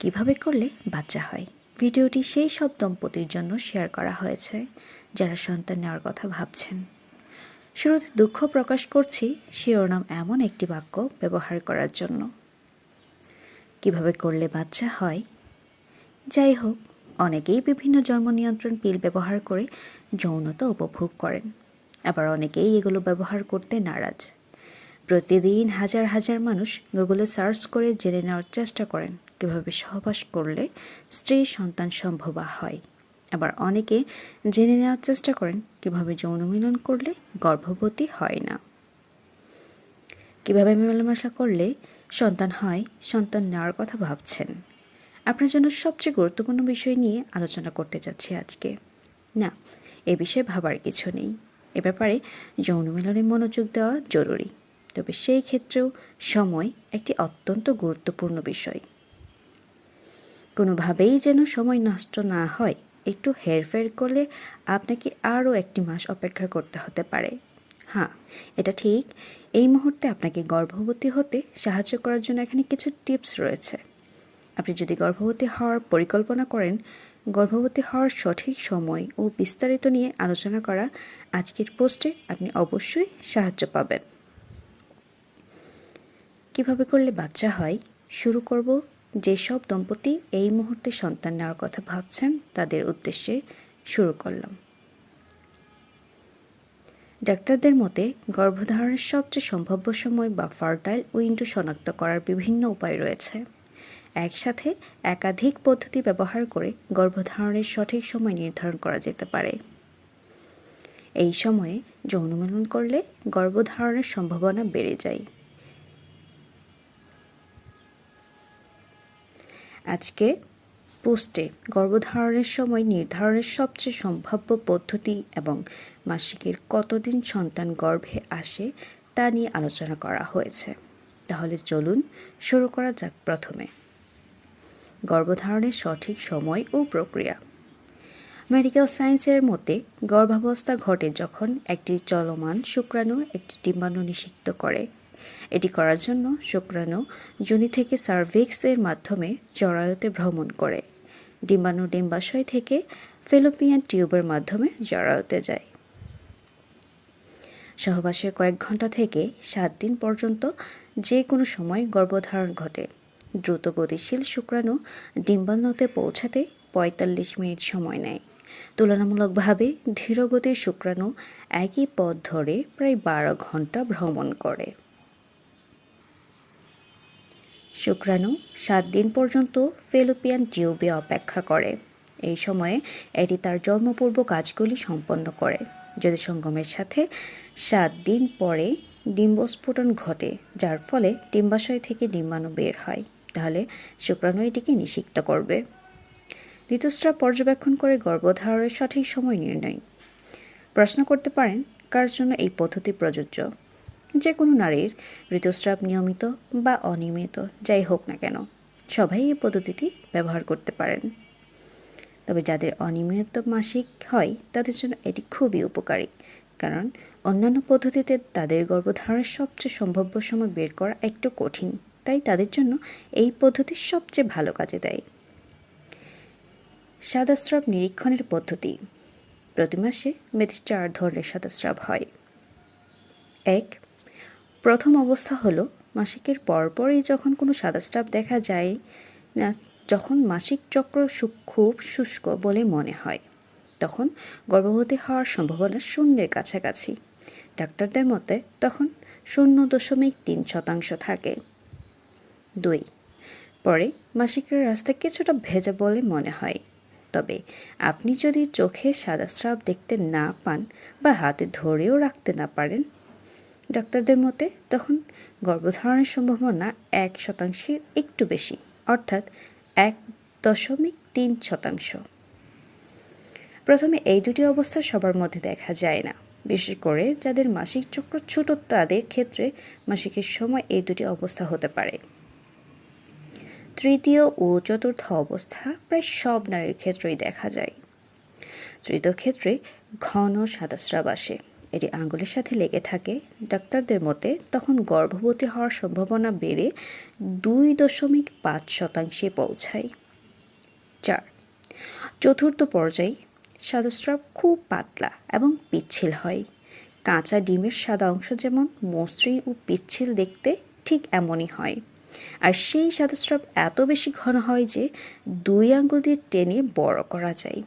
কীভাবে করলে বাচ্চা হয়? ভিডিওটি সেই সব দম্পতির জন্য শেয়ার করা হয়েছে, যারা সন্তান নেওয়ার কথা ভাবছেন। শুরুতে দুঃখ প্রকাশ করছি শিরোনাম এমন একটি বাক্য ব্যবহার করার জন্য। কীভাবে করলে বাচ্চা হয়? যাই হোক, অনেকেই বিভিন্ন জন্ম নিয়ন্ত্রণ পিল ব্যবহার করে যৌনতা উপভোগ করেন। আবার অনেকেই এগুলো ব্যবহার করতে নারাজ। প্রতিদিন হাজার হাজার মানুষ গুগলে সার্চ করে জেনে নেওয়ার চেষ্টা করেন। কীভাবে সহবাস করলে স্ত্রী সন্তান সম্ভব হয়। আবার অনেকে জেনে নেওয়ার চেষ্টা করেন, কীভাবে যৌন মিলন করলে গর্ভবতী হয় না। কীভাবে মেলামেশা করলে সন্তান হয়, সন্তান নেওয়ার কথা ভাবছেন। আপনার জন্য সবচেয়ে গুরুত্বপূর্ণ বিষয় নিয়ে আলোচনা করতে যাচ্ছি আজকে। না, এ বিষয়ে ভাবার কিছু নেই। এ ব্যাপারে যৌন মিলনে মনোযোগ দেওয়া জরুরি। তবে সেই ক্ষেত্রেও সময় একটি অত্যন্ত গুরুত্বপূর্ণ বিষয়। কোনোভাবেই যেন সময় নষ্ট না হয়, একটু হেরফের করলে আপনাকে আরও একটি মাস অপেক্ষা করতে হতে পারে। হ্যাঁ এটা ঠিক। এই মুহূর্তে আপনাকে গর্ভবতী হতে সাহায্য করার জন্য এখানে কিছু টিপস রয়েছে। আপনি যদি গর্ভবতী হওয়ার পরিকল্পনা করেন, গর্ভবতী হওয়ার সঠিক সময় ও বিস্তারিত নিয়ে আলোচনা করা আজকের পোস্টে আপনি অবশ্যই সাহায্য পাবেন। কীভাবে করলে বাচ্চা হয়, শুরু করব যেসব দম্পতি এই মুহূর্তে সন্তান নেওয়ার কথা ভাবছেন, তাদের উদ্দেশ্যে শুরু করলাম। ডাক্তারদের মতে, গর্ভধারণের সবচেয়ে সম্ভাব্য সময় বা ফার্টাইল উইন্ডো শনাক্ত করার বিভিন্ন উপায় রয়েছে। একসাথে একাধিক পদ্ধতি ব্যবহার করে গর্ভধারণের সঠিক সময় নির্ধারণ করা যেতে পারে। এই সময়ে যৌনমিলন করলে গর্ভধারণের সম্ভাবনা বেড়ে যায়। আজকে পোস্টে গর্ভধারণের সময় নির্ধারণের সবচেয়ে সম্ভাব্য পদ্ধতি এবং মাসিকের কতদিন সন্তান গর্ভে আসে তা নিয়ে আলোচনা করা হয়েছে। তাহলে চলুন শুরু করা যাক প্রথমে। গর্ভধারণের সঠিক সময় ও প্রক্রিয়া। মেডিকেল সায়েন্সের মতে, গর্ভাবস্থা ঘটে যখন একটি চলমান শুক্রাণু একটি ডিম্বাণু নিষিক্ত করে। এটি করার জন্য শুক্রাণু জুনি থেকে সার্ভিক্সের মাধ্যমে জরায়ুতে ভ্রমণ করে। ডিম্বাণু ডিম্বাশয় থেকে ফেলোপিয়ান টিউবের মাধ্যমে জরায়ুতে যায়। সহবাসের কয়েক ঘণ্টা থেকে সাত দিন পর্যন্ত যে কোনো সময় গর্ভধারণ ঘটে। দ্রুত গতিশীল শুক্রাণু ডিম্বাণুতে পৌঁছাতে পঁয়তাল্লিশ মিনিট সময় নেয়। তুলনামূলকভাবে ধীরগতির শুক্রাণু একই পথ ধরে প্রায় বারো ঘণ্টা ভ্রমণ করে। শুক্রাণু সাত দিন পর্যন্ত ফেলোপিয়ান টিউবে অপেক্ষা করে। এই সময়ে এটি তার জন্মপূর্ব কাজগুলি সম্পন্ন করে। যদি সঙ্গমের সাথে সাত দিন পরে ডিম্বস্ফোটন ঘটে, যার ফলে ডিম্বাশয় থেকে ডিম্বাণু বের হয়। তাহলে শুক্রাণু এটিকে নিষিক্ত করবে। ঋতুস্রাব পর্যবেক্ষণ করে গর্ভধারণের সঠিক সময় নির্ণয়। প্রশ্ন করতে পারেন, কার জন্য এই পদ্ধতি প্রযোজ্য? যে কোনো নারীর ঋতুস্রাব নিয়মিত বা অনিয়মিত, যাই হোক না কেন, সবাই এই পদ্ধতিটি ব্যবহার করতে পারেন। তবে যাদের অনিয়মিত মাসিক হয়, তাদের জন্য এটি খুবই উপকারী। কারণ অন্যান্য পদ্ধতিতে তাদের গর্ভধারণের সবচেয়ে সম্ভাব্য সময় বের করা একটু কঠিন, তাই তাদের জন্য এই পদ্ধতি সবচেয়ে ভালো কাজে দেয়। সাদাস্রাব নিরীক্ষণের পদ্ধতি। প্রতি মাসে মেয়েদের চার ধরনের সাদাস্রাব হয়। এক প্রথম অবস্থা হলো, মাসিকের পরপরই যখন কোনো সাদাস্রাব দেখা যায়, না, যখন মাসিক চক্র খুব শুষ্ক বলে মনে হয়, তখন গর্ভবতী হওয়ার সম্ভাবনা শূন্যের কাছাকাছি। ডাক্তারদের মতে তখন শূন্য দশমিক তিন শতাংশ থাকে। দুই, পরে মাসিকের রাস্তা কিছুটা ভেজা বলে মনে হয়। তবে আপনি যদি চোখে সাদা স্রাব দেখতে না পান বা হাতে ধরেও রাখতে না পারেন ডাক্তারদের মতে তখন গর্ভধারণের সম্ভাবনা এক শতাংশের একটু বেশি, অর্থাৎ এক দশমিক তিন শতাংশ। প্রথমে এই দুটি অবস্থা সবার মধ্যে দেখা যায় না। বিশেষ করে যাদের মাসিক চক্র ছোট, তাদের ক্ষেত্রে মাসিকের সময় এই দুটি অবস্থা হতে পারে। তৃতীয় ও চতুর্থ অবস্থা প্রায় সব নারীর ক্ষেত্রেই দেখা যায়। তৃতীয় ক্ষেত্রে ঘন সাদাস্রাব আসে। এটি আঙ্গুলের সাথে লেগে থাকে। ডাক্তারদের মতে, তখন গর্ভবতী হওয়ার সম্ভাবনা বেড়ে দুই দশমিক পাঁচ শতাংশে পৌঁছায়। চার, চতুর্থ পর্যায়ে সাদস্রাব খুব পাতলা এবং পিচ্ছিল হয়। কাঁচা ডিমের সাদা অংশ যেমন মসৃণ ও পিচ্ছিল দেখতে ঠিক এমনই হয়। আর সেই সাদস্রাব এত বেশি ঘন হয় যে দুই আঙ্গুল দিয়ে টেনে বড় করা যায়।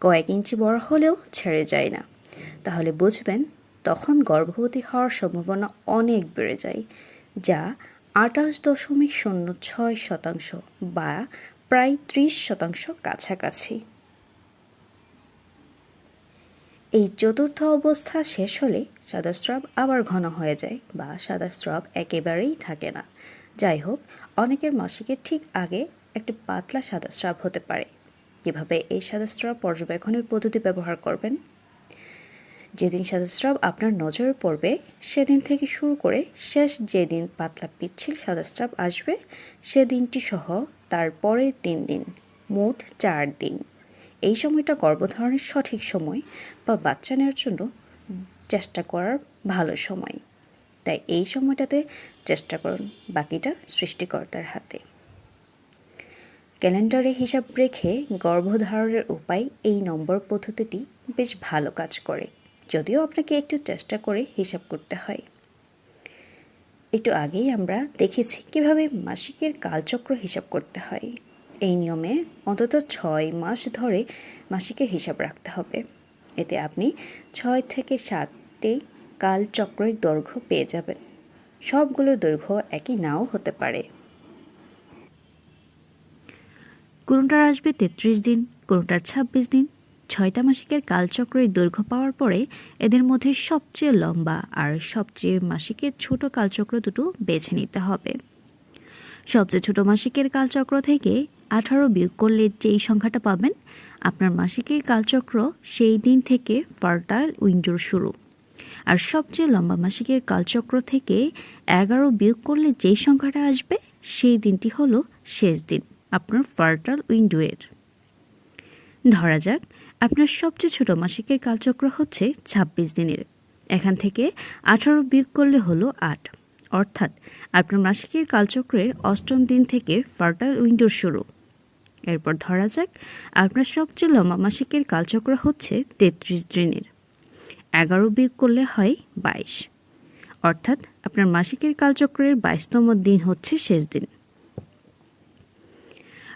কয়েক ইঞ্চি বড় হলেও ছেড়ে যায় না। তাহলে বুঝবেন, তখন গর্ভবতী হওয়ার সম্ভাবনা অনেক বেড়ে যায়, যা আঠাশ দশমিক শূন্য ছয় শতাংশ বা প্রায় ত্রিশ শতাংশ কাছাকাছি। এই চতুর্থ অবস্থা শেষ হলে সাদাস্রাব আবার ঘন হয়ে যায় বা সাদাস্রাব একেবারেই থাকে না। যাই হোক, অনেকের মাসিকে ঠিক আগে একটি পাতলা সাদাস্রাব হতে পারে। কীভাবে এই সাদাস্রাব পর্যবেক্ষণের পদ্ধতি ব্যবহার করবেন? যেদিন সাদাস্রাব আপনার নজরে পড়বে, সেদিন থেকে শুরু করে শেষ যেদিন পাতলা পিচ্ছিল সাদাস্রাব আসবে, সেদিনটি সহ তার পরের তিন দিন, মোট চার দিন। এই সময়টা গর্ভধারণের সঠিক সময় বা বাচ্চা নেওয়ার জন্য চেষ্টা করার ভালো সময়। তাই এই সময়টাতে চেষ্টা করুন বাকিটা সৃষ্টিকর্তার হাতে। ক্যালেন্ডারে হিসাব রেখে গর্ভধারণের উপায় এই নম্বর পদ্ধতিটি বেশ ভালো কাজ করে। যদিও আপনাকে একটু চেষ্টা করে হিসাব করতে হয়। একটু আগেই আমরা দেখেছি কীভাবে মাসিকের কালচক্র হিসাব করতে হয়। এই নিয়মে অন্তত ছয় মাস ধরে মাসিকের হিসাব রাখতে হবে। এতে আপনি ছয় থেকে সাতটি কালচক্রের দৈর্ঘ্য পেয়ে যাবেন। সবগুলো দৈর্ঘ্য একই নাও হতে পারে। কোনোটার আসবে তেত্রিশ দিন কোনোটার ছাব্বিশ দিন ছয়টা মাসিকের কালচক্রের দৈর্ঘ্য পাওয়ার পরে এদের মধ্যে সবচেয়ে লম্বা আর সবচেয়ে মাসিকের ছোট কালচক্র দুটো বেছে নিতে হবে। সবচেয়ে ছোট মাসিকের কালচক্র থেকে আঠারো বিয়োগ করলে যেই সংখ্যাটা পাবেন, আপনার মাসিকের কালচক্র সেই দিন থেকে ফার্টাইল উইন্ডোর শুরু। আর সবচেয়ে লম্বা মাসিকের কালচক্র থেকে এগারো বিয়োগ করলে যেই সংখ্যাটা আসবে, সেই দিনটি হলো শেষ দিন, আপনার ফার্টাইল উইন্ডোয়ের। ধরা যাক আপনার সবচেয়ে ছোট মাসিকের কালচক্র হচ্ছে ২৬ দিনের। এখান থেকে আঠারো বিয়োগ করলে হলো আট। অর্থাৎ আপনার মাসিকের কালচক্রের অষ্টম দিন থেকে ফার্টাইল উইন্ডোর শুরু। এরপর ধরা যাক, আপনার সবচেয়ে লম্বা মাসিকের কালচক্র হচ্ছে তেত্রিশ দিনের। এগারো বিয়োগ করলে হয় বাইশ। অর্থাৎ আপনার মাসিকের কালচক্রের বাইশতম দিন হচ্ছে শেষ দিন।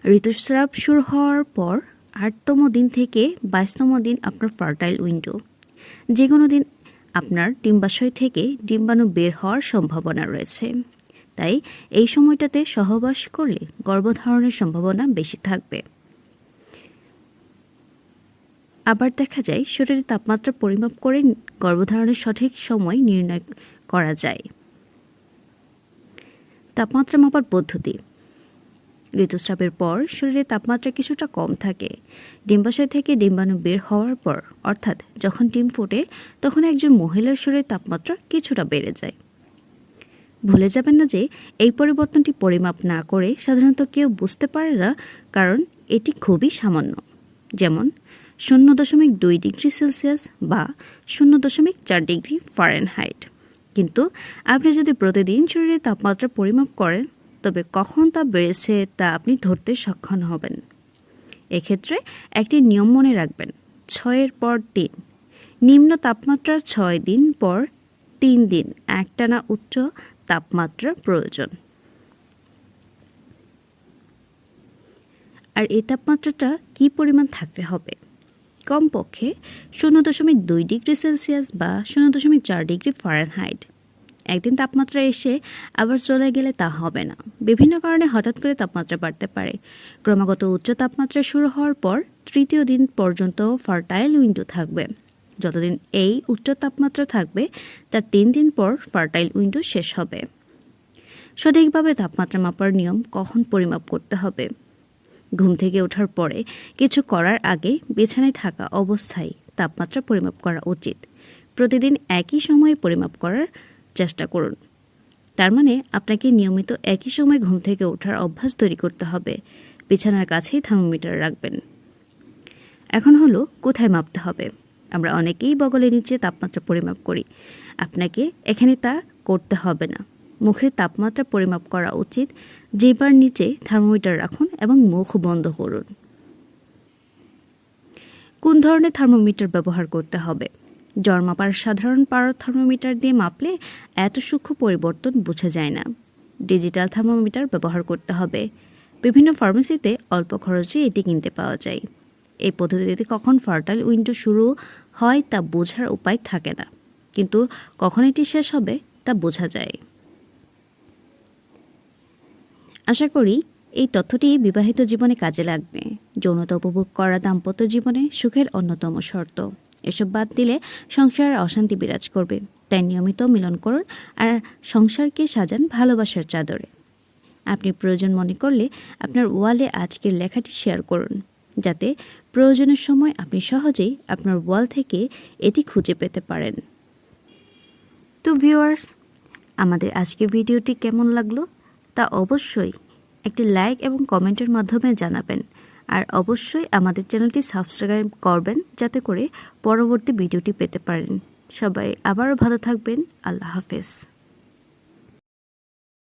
ঋতুস্রাব শুরু হওয়ার পর আটতম দিন থেকে বাইশতম দিন আপনার ফার্টাইল উইন্ডো যে কোনো দিন আপনার ডিম্বাশয় থেকে ডিম্বাণু বের হওয়ার সম্ভাবনা রয়েছে। তাই এই সময়টাতে সহবাস করলে গর্ভধারণের সম্ভাবনা বেশি থাকবে। আবার দেখা যায় শরীরের তাপমাত্রা পরিমাপ করে গর্ভধারণের সঠিক সময় নির্ণয় করা যায়। তাপমাত্রা মাপার পদ্ধতি। ঋতুস্রাবের পর শরীরে তাপমাত্রা কিছুটা কম থাকে। ডিম্বাশয় থেকে ডিম্বাণু বের হওয়ার পর, অর্থাৎ যখন ডিম ফোটে, তখন একজন মহিলার শরীরের তাপমাত্রা কিছুটা বেড়ে যায়। ভুলে যাবেন না যে এই পরিবর্তনটি পরিমাপ না করে সাধারণত কেউ বুঝতে পারে না, কারণ এটি খুবই সামান্য। যেমন, শূন্য দশমিক দুই ডিগ্রি সেলসিয়াস বা শূন্য দশমিক চার ডিগ্রি ফারেনহাইট। কিন্তু আপনি যদি প্রতিদিন শরীরের তাপমাত্রা পরিমাপ করেন তবে কখন তা বেড়েছে তা আপনি ধরতে সক্ষম হবেন। এক্ষেত্রে একটি নিয়ম মনে রাখবেন, ছয়ের পর তিন। নিম্ন তাপমাত্রার ছয় দিন পর তিন দিন, একটানা উচ্চ তাপমাত্রা প্রয়োজন। আর এই তাপমাত্রাটা কী পরিমাণ থাকতে হবে? কমপক্ষে শূন্য দশমিক দুই ডিগ্রি সেলসিয়াস বা শূন্য দশমিক চার ডিগ্রি ফারেনহাইট। একদিন তাপমাত্রা এসে আবার চলে গেলে তা হবে না। বিভিন্ন কারণে হঠাৎ করে তাপমাত্রা বাড়তে পারে। ক্রমাগত উচ্চ তাপমাত্রা শুরু হওয়ার পর তৃতীয় দিন পর্যন্ত ফার্টাইল উইন্ডো থাকবে। যতদিন এই উচ্চ তাপমাত্রা থাকবে, তার তিন দিন পর ফার্টাইল উইন্ডো শেষ হবে। সঠিকভাবে তাপমাত্রা মাপার নিয়ম কখন পরিমাপ করতে হবে? ঘুম থেকে ওঠার পরে কিছু করার আগে বিছানায় থাকা অবস্থায় তাপমাত্রা পরিমাপ করা উচিত। প্রতিদিন একই সময়ে পরিমাপ করার চেষ্টা করুন। তার মানে আপনাকে নিয়মিত একই সময় ঘুম থেকে ওঠার অভ্যাস তৈরি করতে হবে। বিছানার কাছেই থার্মোমিটার রাখবেন। এখন হলো কোথায় মাপতে হবে? আমরা অনেকেই বগলের নিচে তাপমাত্রা পরিমাপ করি। আপনাকে এখানে তা করতে হবে না। মুখের তাপমাত্রা পরিমাপ করা উচিত। জিহ্বার নিচে থার্মোমিটার রাখুন এবং মুখ বন্ধ করুন। কোন ধরনের থার্মোমিটার ব্যবহার করতে হবে? জ্বর মাপার সাধারণ থার্মোমিটার দিয়ে মাপলে এত সূক্ষ্ম পরিবর্তন বোঝা যায় না। ডিজিটাল থার্মোমিটার ব্যবহার করতে হবে। বিভিন্ন ফার্মেসিতে অল্প খরচে এটি কিনতে পাওয়া যায়। এই পদ্ধতিতে কখন ফার্টাইল উইন্ডো শুরু হয় তা বোঝার উপায় থাকে না। কিন্তু কখন এটি শেষ হবে তা বোঝা যায়। আশা করি এই তথ্যটি বিবাহিত জীবনে কাজে লাগবে। যৌনতা উপভোগ করা দাম্পত্য জীবনে সুখের অন্যতম শর্ত। এসব বাদ দিলে সংসারে অশান্তি বিরাজ করবে। তাই নিয়মিত মিলন করুন আর সংসারকে সাজান ভালোবাসার চাদরে। আপনি প্রয়োজন মনে করলে আপনার ওয়ালে আজকের লেখাটি শেয়ার করুন, যাতে প্রয়োজনের সময় আপনি সহজেই আপনার ওয়াল থেকে এটি খুঁজে পেতে পারেন। তো ভিউয়ার্স, আমাদের আজকের ভিডিওটি কেমন লাগল তা অবশ্যই একটি লাইক এবং কমেন্টের মাধ্যমে জানাবেন। আর অবশ্যই আমাদের চ্যানেলটি সাবস্ক্রাইব করবেন যাতে করে পরবর্তী ভিডিওটি পেতে পারেন। সবাই আবারও ভালো থাকবেন। আল্লাহ হাফেজ।